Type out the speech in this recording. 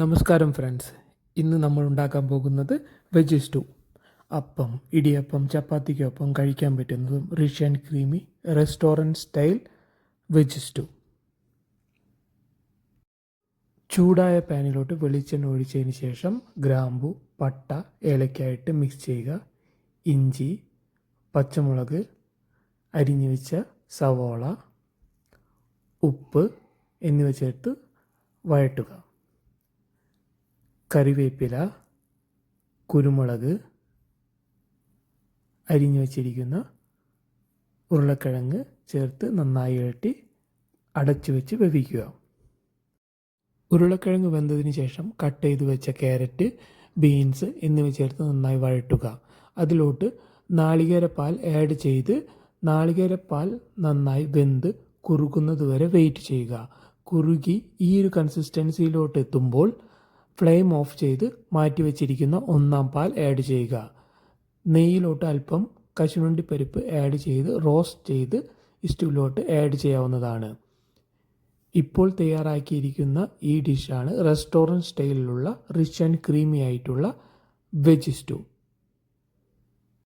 നമസ്കാരം ഫ്രണ്ട്സ്. ഇന്ന് നമ്മൾ ഉണ്ടാക്കാൻ പോകുന്നത് വെജ് സ്റ്റൂ അപ്പം ഇടിയപ്പം ചപ്പാത്തിക്കൊപ്പം കഴിക്കാൻ പറ്റുന്നതും rich and creamy restaurant style veg stew ചൂടായ പാനിലോട്ട് വെളിച്ചെണ്ണ ഒഴിച്ചതിന് ശേഷം ഗ്രാമ്പു പട്ട ഏലക്കായിട്ട് മിക്സ് ചെയ്യുക. ഇഞ്ചി പച്ചമുളക് അരിഞ്ഞു വെച്ച സവോള ഉപ്പ് എന്നിവ ചേർത്ത് വഴട്ടുക കറിവേപ്പില കുരുമുളക് അരിഞ്ഞു വച്ചിരിക്കുന്ന ഉരുളക്കിഴങ്ങ് ചേർത്ത് നന്നായി ഇരട്ടി അടച്ചു വെച്ച് വേവിക്കുക. ഉരുളക്കിഴങ്ങ് വെന്തതിന് ശേഷം കട്ട് ചെയ്ത് വെച്ച ക്യാരറ്റ് ബീൻസ് എന്നിവ ചേർത്ത് നന്നായി വഴറ്റുക. അതിലോട്ട് നാളികേരപ്പാൽ ആഡ് ചെയ്ത് നാളികേരപ്പാൽ നന്നായി വെന്ത് കുറുകുന്നത് വരെ വെയിറ്റ് ചെയ്യുക. കുറുകി ഈ ഒരു കൺസിസ്റ്റൻസിയിലോട്ട് എത്തുമ്പോൾ ഫ്ലെയിം ഓഫ് ചെയ്ത് മാറ്റിവെച്ചിരിക്കുന്ന ഒന്നാം പാൽ ആഡ് ചെയ്യുക. നെയ്യിലോട്ട് അല്പം കശുവണ്ടി പരിപ്പ് ആഡ് ചെയ്ത് റോസ്റ്റ് ചെയ്ത് സ്റ്റൂവിലോട്ട് ആഡ് ചെയ്യാവുന്നതാണ്. ഇപ്പോൾ തയ്യാറാക്കിയിരിക്കുന്ന ഈ ഡിഷാണ് റെസ്റ്റോറന്റ് സ്റ്റൈലിലുള്ള റിച്ച് ആൻഡ് ക്രീമി ആയിട്ടുള്ള വെജ് സ്റ്റൂ